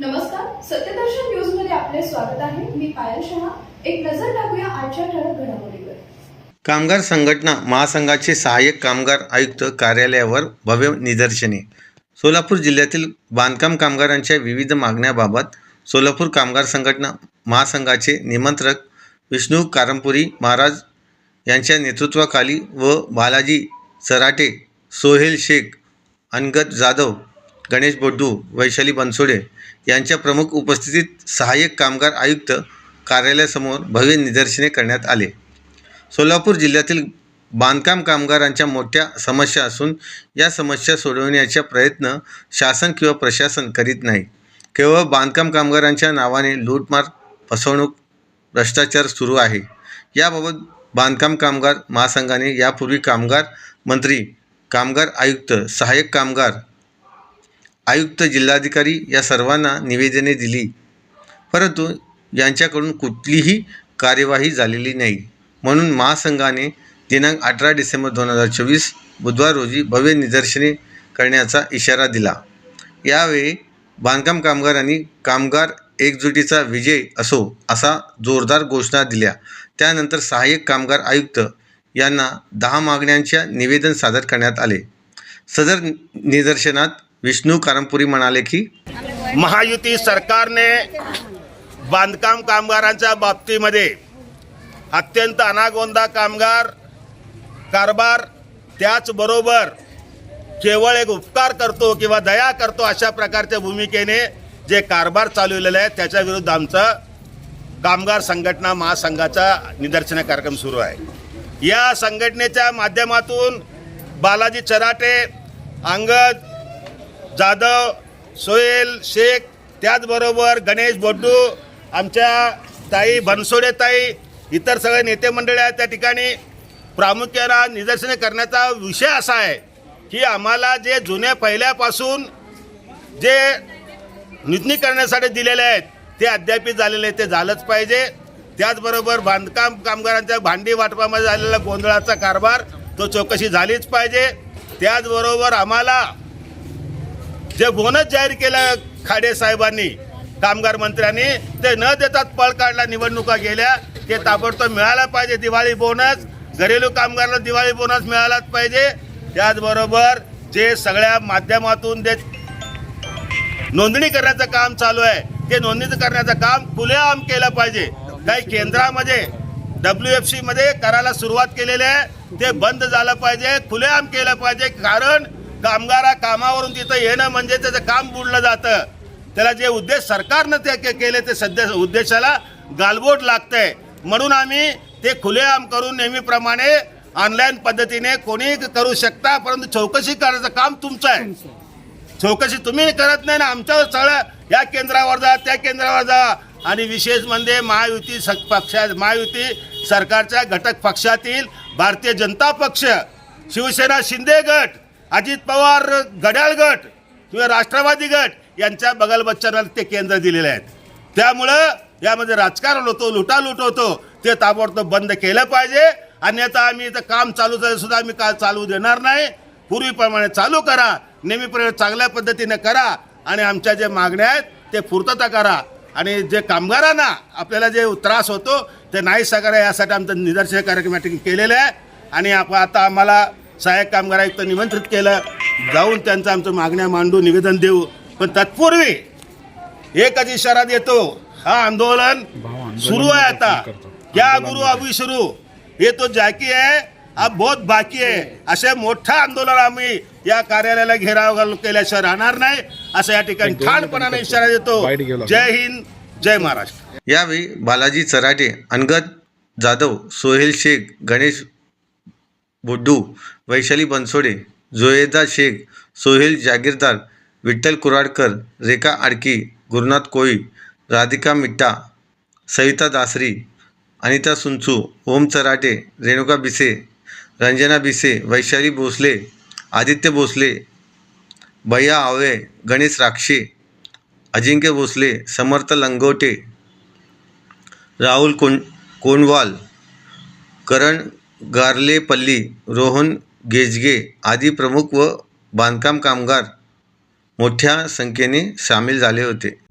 नमस्कार सत्यदर्शन न्यूजमध्ये आपले स्वागत आहे. मी पायल शहा. एक नजर टाकूया आजच्या ठळक घडामोडीवर. कामगार संघटना महासंघाचे सहाय्यक कामगार आयुक्त कार्यालयावर भव्य निदर्शने. सोलापूर जिल्ह्यातील बांधकाम कामगारांच्या विविध मागण्याबाबत सोलापूर कामगार संघटना महासंघाचे निमंत्रक विष्णू कारंपुरी महाराज यांच्या नेतृत्वाखाली व बालाजी सराटे सोहेल शेख अनगत जाधव गणेश बोड्डू वैशाली बनसोडे यांच्या प्रमुख उपस्थितीत सहाय्यक कामगार आयुक्त कार्यालयासमोर भव्य निदर्शने करण्यात आले. सोलापूर जिल्ह्यातील बांधकाम कामगारांच्या मोठ्या समस्या असून या समस्या सोडवण्याचा प्रयत्न शासन किंवा प्रशासन करीत नाही. केवळ बांधकाम कामगारांच्या नावाने लूटमार फसवणूक भ्रष्टाचार सुरू आहे. याबाबत बांधकाम कामगार महासंघाने यापूर्वी कामगार मंत्री कामगार आयुक्त सहाय्यक कामगार आयुक्त जिल्हाधिकारी या सर्वांना निवेदने दिली. परंतु यांच्याकडून कुठलीही कार्यवाही झालेली नाही. म्हणून महासंघाने दिनांक अठरा डिसेंबर दोन हजार चोवीस बुधवार रोजी भव्य निदर्शने करण्याचा इशारा दिला. यावेळी बांधकाम कामगारांनी कामगार एकजुटीचा विजय असो असा जोरदार घोषणा दिल्या. त्यानंतर सहाय्यक कामगार आयुक्त यांना दहा मागण्यांच्या निवेदन सादर करण्यात आले. सदर निदर्शनात विष्णू कारमपुरी म्हणाले की महायुती सरकारने बांधकाम कामगारांच्या बाबतीमध्ये अत्यंत अनागोंदा कामगार कारभार त्याचबरोबर केवळ एक उपकार करतो किंवा दया करतो अशा प्रकारच्या भूमिकेने जे कारभार चालवलेले आहे त्याच्या विरुद्ध आमचा कामगार संघटना महासंघाचा निदर्शन कार्यक्रम सुरू आहे. या संघटनेच्या माध्यमातून बालाजी चराटे अंगद जाधव सोहेल शेख त्याचबरोबर गणेश बोड्डू आमच्या ताई बनसोडे ताई इतर सगळे नेते मंडळी आहेत त्या ठिकाणी. प्रामुख्यानं निदर्शने करण्याचा विषय असा आहे की आम्हाला जे जुन्या पहिल्यापासून जे नूतनीकरणासाठी करण्यासाठी दिलेले आहेत ते अद्याप झालेले आहेत ते झालंच पाहिजे. त्याचबरोबर बांधकाम कामगारांच्या भांडी वाटपामध्ये झालेला गोंधळाचा कारभार तो चौकशी झालीच पाहिजे. त्याचबरोबर आम्हाला जे बोनस जाहीर केलं खाडे साहेबांनी कामगार मंत्र्यांनी ते न देतात पळ काढला निवडणुका गेल्या ते ताबडतोब मिळायला पाहिजे दिवाळी बोनस घरेलू कामगारांना दिवाळी बोनस मिळालाच पाहिजे. त्याचबरोबर जे सगळ्या माध्यमातून जे नोंदणी करण्याचं काम चालू आहे ते नोंदणी करण्याचं काम खुलेआम केलं पाहिजे. काही केंद्रामध्ये डब्ल्यू एफ सीमध्ये करायला सुरुवात केलेली आहे ते बंद झालं पाहिजे खुलेआम केलं पाहिजे कारण कामगारा कामावरून तिथं येणं म्हणजे त्याचं काम बुडलं जातं. त्याला जे उद्देश सरकारनं ते केले ते सध्या उद्देशाला गालबोट लागतंय. म्हणून आम्ही ते खुलेआम करून नेहमीप्रमाणे ऑनलाईन पद्धतीने कोणी करू शकता परंतु चौकशी करण्याचं काम तुमचं आहे. चौकशी तुम्ही करत नाही ना आमच्या सगळ्या या केंद्रावर जा त्या केंद्रावर जा. आणि विशेष म्हणजे महायुती स- पक्षा महायुती सरकारच्या घटक पक्षातील भारतीय जनता पक्ष शिवसेना शिंदे गट अजित पवार घड्याळ गट किंवा राष्ट्रवादी गट यांच्या बगलबच्चांना ते केंद्र दिलेले आहेत. त्यामुळं यामध्ये राजकारण होतो लुटालूट होतो. ते ताबडतोब बंद केलं पाहिजे. अन्यथा आम्ही इथं काम चालू झालं सुद्धा आम्ही का चालू देणार नाही. पूर्वीप्रमाणे चालू करा. नेहमीप्रमाणे चांगल्या पद्धतीने करा. आणि आमच्या जे मागण्या आहेत ते पूर्तता करा. आणि जे कामगारांना आपल्याला जे त्रास होतो ते नाही सगळं यासाठी आमचं निदर्शन कार्यक्रम केलेलं आहे. आणि आप आता आम्हाला सहाय्यक कामगार आयुक्त निमंत्रित केलं. जाऊन त्यांचं आमचं मागण्या मांडू निवेदन देऊ. पण तत्पूर्वी एकच इशारा देतो हा आंदोलन सुरू आहे आता. क्या गुरु अभी शुरू? हे तो जाकी आहे अब बहुत बाकी आहे असे मोठं आंदोलन आम्ही या कार्यालयाला घेराव घालून केल्याशिवाय राहणार नाही. असं या ठिकाणी ठाणपणाने इशारा देतो. जय हिंद जय महाराष्ट्र. यावेळी बालाजी चराटे अनगत जाधव सोहेल शेख गणेश बुड्डू वैशाली बनसोडे जोयेदा शेख सोहेल जागीरदार विठ्ठल कुराडकर रेखा आडकी गुरुनाथ कोळी राधिका मिट्टा सविता दासरी अनिता सुंचू ओम चराटे रेणुका बिसे रंजना बिसे वैशाली भोसले आदित्य भोसले भैया आवळे गणेश राक्षे अजिंक्य भोसले समर्थ लंगोटे राहुल कोण कोणवाल करण गारलेपल्ली रोहन गेजगे आदी प्रमुख व बांधकाम कामगार मोठ्या संख्येने सामील झाले होते.